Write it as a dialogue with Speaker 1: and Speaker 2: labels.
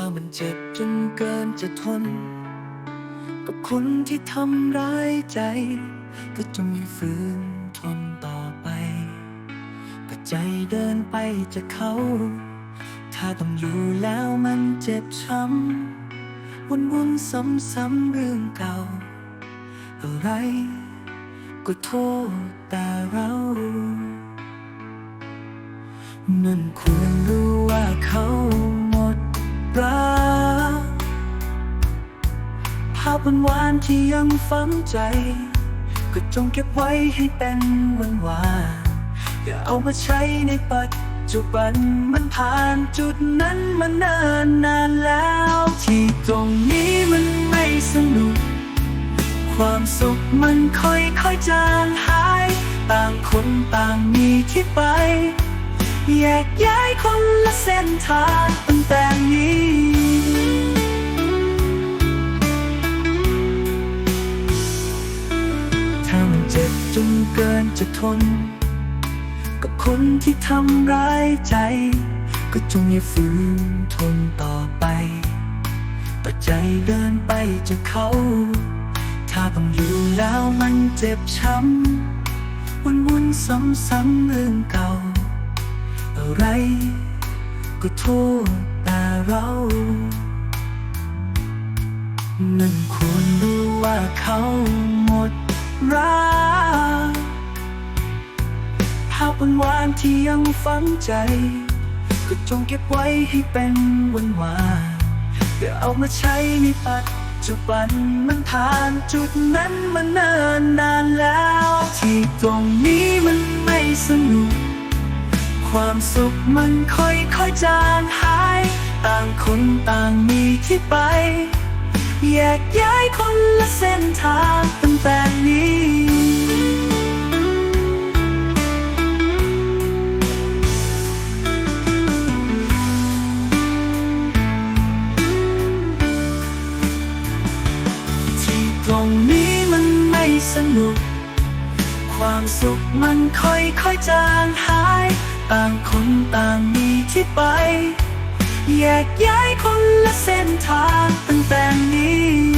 Speaker 1: ามันเจ็บจนเกินจะทน กับคนที่ทำร้ายใจ ก็จงฝืนทนต่อไป ก็ใจเดินไปจะเขา ถ้าต้องอยู่แล้วมันเจ็บช้ำวนวนๆซ้ำๆเรื่องเก่า อะไรก็โทษแต่เรานั่นควรรู้ว่าเขา หมดรักภาพหวานๆที่ยังฝังใจ ก็จงเก็บไว้ให้เป็นวันวานอย่าเอามาใช้ในปัจจุบันมันผ่านจุดนั้นมานานนานแล้ว ที่ตรงนี้มันไม่สนุก ความสุขมันค่อยๆจางหาย ต่างคนต่างมีที่ไป แยกย้ายคนละเส้นทาง ตั้งแต่นี้ถ้ามันเจ็บจนเกินจะทน กับคนที่ทำร้ายใจ ก็จงอย่าฝืนทนต่อไปปัจใจเดินไปจะเขา ถ้าต้องอยู่แล้วมันเจ็บช้ำวนวนๆซ้ำๆเรื่องเก่า อะไร ก็โทษแต่เรา นั่นควรรู้ว่าเขาหมดรักภาพหวานๆที่ยังฝังใจ ก็จงเก็บไว้ให้เป็นวันวานอย่าเอามาใช้ในปัจจุบันมันผ่านจุดนั้นมานานนานแล้ว ที่ตรงนี้มันไม่สนุก ความสุขมันค่อยๆจางหาย ต่างคนต่างมีที่ไป แยกย้ายคนละเส้นทางตั้งแต่นี้ที่ตรงนี้มันไม่สนุก ความสุขมันค่อยๆจางหาย ต่างคนต่างมีที่ไป แยกย้ายคนละเส้นทางตั้งแต่นี้